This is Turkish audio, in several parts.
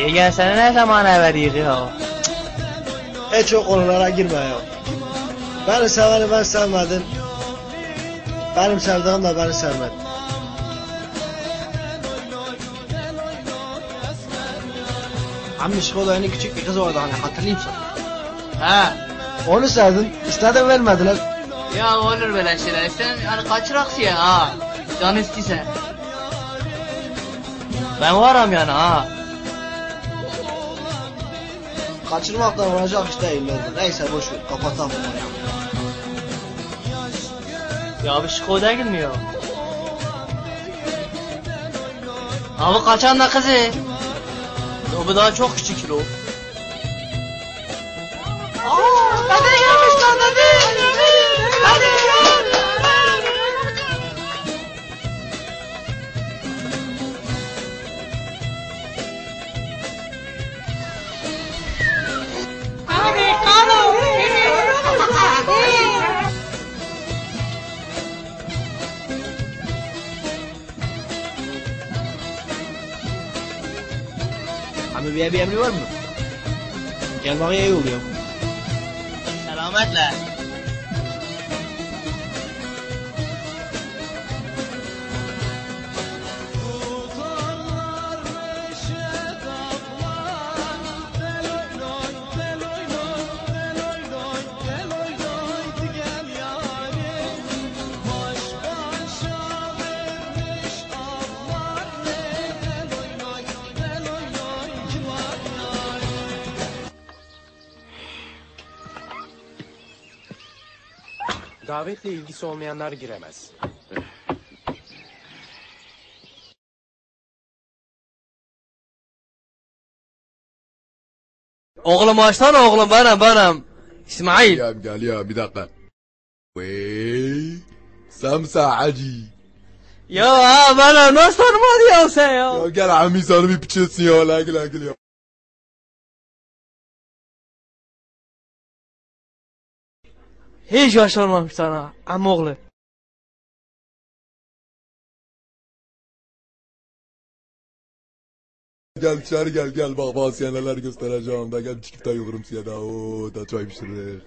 Yegen seni ne zaman evvel ya? Hiç o konulara girme ya. Beni seveni ben sevmedim. Benim sevdiğim de beni sevmedi. Ammi Şkoda küçük bir kız vardı hani hatırlayayım sana. Ha. Onu sevdim. İstedim vermediler. Ya olur böyle şeyler. Sen hani kaçıraksın ya ha. Can istiyse. Ben varım yani ha. Kaçırmaktan olacak iş değil bence. Neyse boş ver. Kapatalım. Ya bir Skoda girmiyor. Abi kaçan da kızı. O bu daha çok küçük kilo. Aaa dede gelmiş lan. Dede. Ammi bir, bir emri var mı? Gel bana iyi oluyor. Davetle ilgisi olmayanlar giremez. Oğlum açsana oğlum benim benim. İsmail. Geliyorum geliyorum bir dakika. Wey. Samsa acı. Ya ha bana nasıl sormadı ya sen ya. Ya gel ammi sana bir piçesin ya. Lagil lagil ya. Hiç yaşlanmamış sana amoğlu. Gel dışarı gel gel bak sana neler göstereceğim da gel çift ayılırım size da ooo da çay pişirir.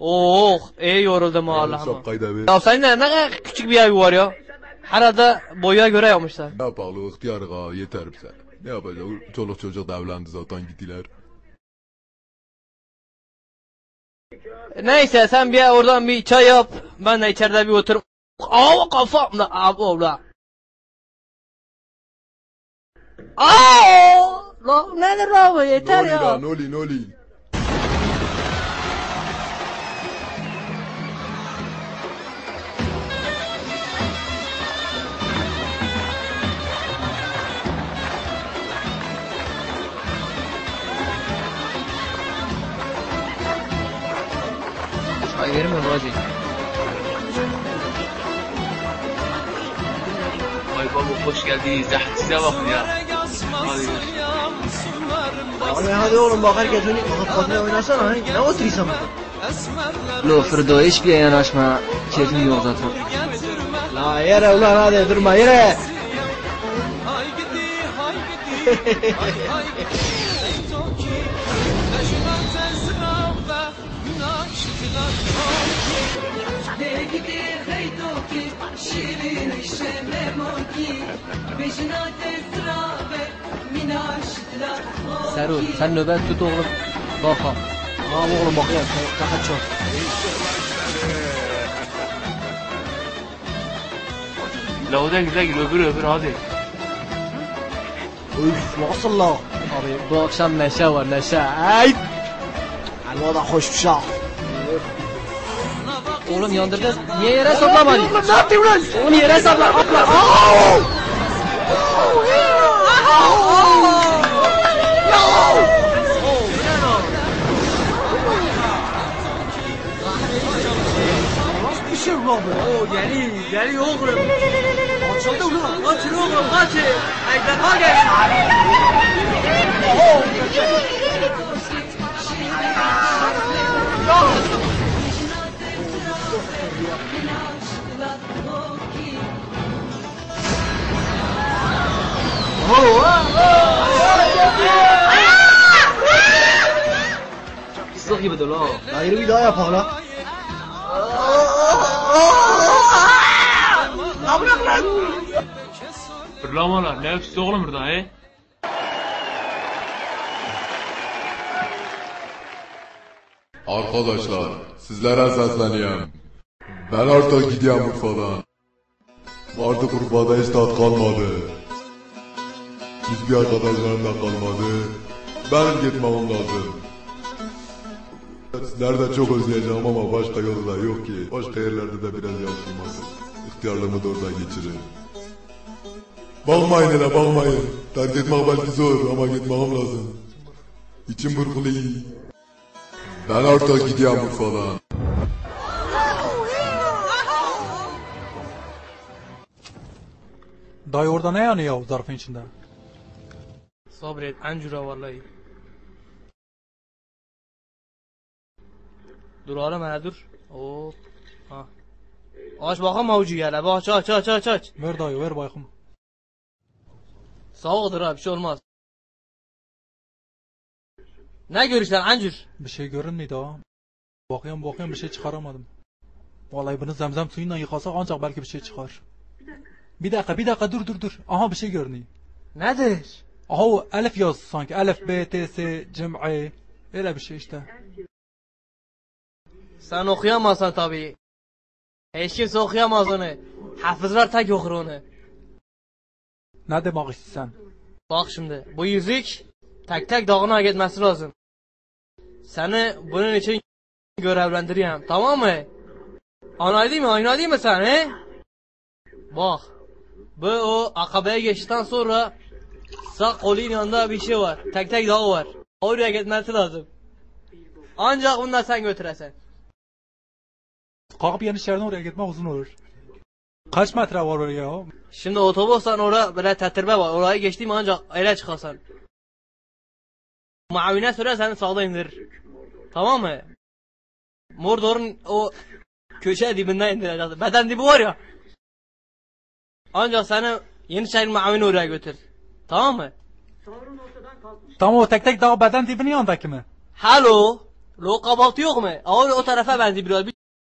Oh iyi yoruldum Allah'ım. Şapkayı da ver. Ya senin ne kadar küçük bir ev var ya. Herhalde boya göre yapmışlar. Ne yapalım ihtiyar ga yeter bize. Ne yapacağız çoluk çocuk da evlendi zaten gittiler. Neyse sen bir oradan bir çay yap. Ben de içeride bir oturup. Aa kafamda abi ola. Aa! Lan nedir abi yeter Noli ya. noli noli. Çay vermiyorum hacı. Ay baba hoş geldiniz. Size bakın ya. Hadi. Abi hadi oğlum bak herkes önü kadına oynasana. he. Ne oturuyorsun burada? Lo Fırdo hiçbir yanaşma. Keyfim yok zaten. La yere ulan hadi durma yere. Devgide haydoki şirin şememoki Bejna tezrabe minaşla Serul sen nöbet tut oğlum. Bak ha. Tamam oğlum bakıyorum. Daha çok. La o da güzel gül öbür öbür hadi. Üf nasıl la? Abi bu akşam neşe var neşe. Ay! Helva da hoş bir şey. Oğlum yandırdın. Niye yere saplamadın? Oğlum ne lan? Onu yere sapla. Atla. Bir şey be. Oo geliyor, geliyor oğlum. Açıldı ulan. Kaçın oğlum, kaçın. Ejderha geliyor. Pislik gibidir la. Hayır bir daha yapak la. Fırlama lan. Ne yapıyorsun oğlum burada he? Arkadaşlar sizlere sesleniyorum. Ben artık gidiyorum Urfa'dan. Artık Urfa'da hiç tat kalmadı. Hiçbir arkadaşlarım da kalmadı. Benim gitmem lazım. Sizleri de çok özleyeceğim ama başka yolu da yok ki. Başka yerlerde de biraz yaşayayım artık. İhtiyarlığımı da orada geçiririm. Bakmayın hele bakmayın. Terk etmek belki zor ama gitmem lazım. İçim burkuluyor. Ben artık gidiyorum Urfa'dan. Dayı orada ne yanıyor zarfın içinde? Sabret encura vallahi. Dur arama hele dur. Hop. Ha. Aç bakalım avucu gel abi aç aç aç aç aç. Ver dayı ver bakayım. Sağ abi bir şey olmaz. Ne görüşler ancur? Bir şey görünmüyor daha. Bakıyorum bakıyorum bir şey çıkaramadım. Vallahi bunu zemzem suyuyla yıkasak ancak belki bir şey çıkar. Bir dakika bir dakika dur dur dur. Aha bir şey görünüyor. Nedir? O elif yaz sanki. Elif, B, T, S, cem'i. Öyle bir şey işte. Sen okuyamazsan tabii. Hiç kimse okuyamaz onu. Hafızlar tek okur onu. Ne demek istiyorsun? Bak şimdi bu yüzük tek tek dağına gitmesi lazım. Seni bunun için görevlendireyim tamam mı? Anladın mı? Anladın mı sen he? Bak bu o akabeye geçtikten sonra sağ kolun yanında bir şey var. Tek tek dağ var. Oraya gitmesi lazım. Ancak bundan sen götüresen. Kalkıp Yenişehir'den oraya gitmek uzun olur. Kaç metre var oraya? Şimdi otobüsten oraya böyle tetirme var. Orayı geçtiğim ancak öyle çıkasan. Mavine süre seni sağda indirir. Tamam mı? Mordor'un o köşe dibinden indireceksin. Beden dibi var ya. Ancak seni Yenişehir Mavine oraya götür. Tamam mı? Tamam o tek tek dağ beden dibinin yanındaki mi? Hello. Lo kabaltı yok mu? O, o tarafa benziyor biraz. Bir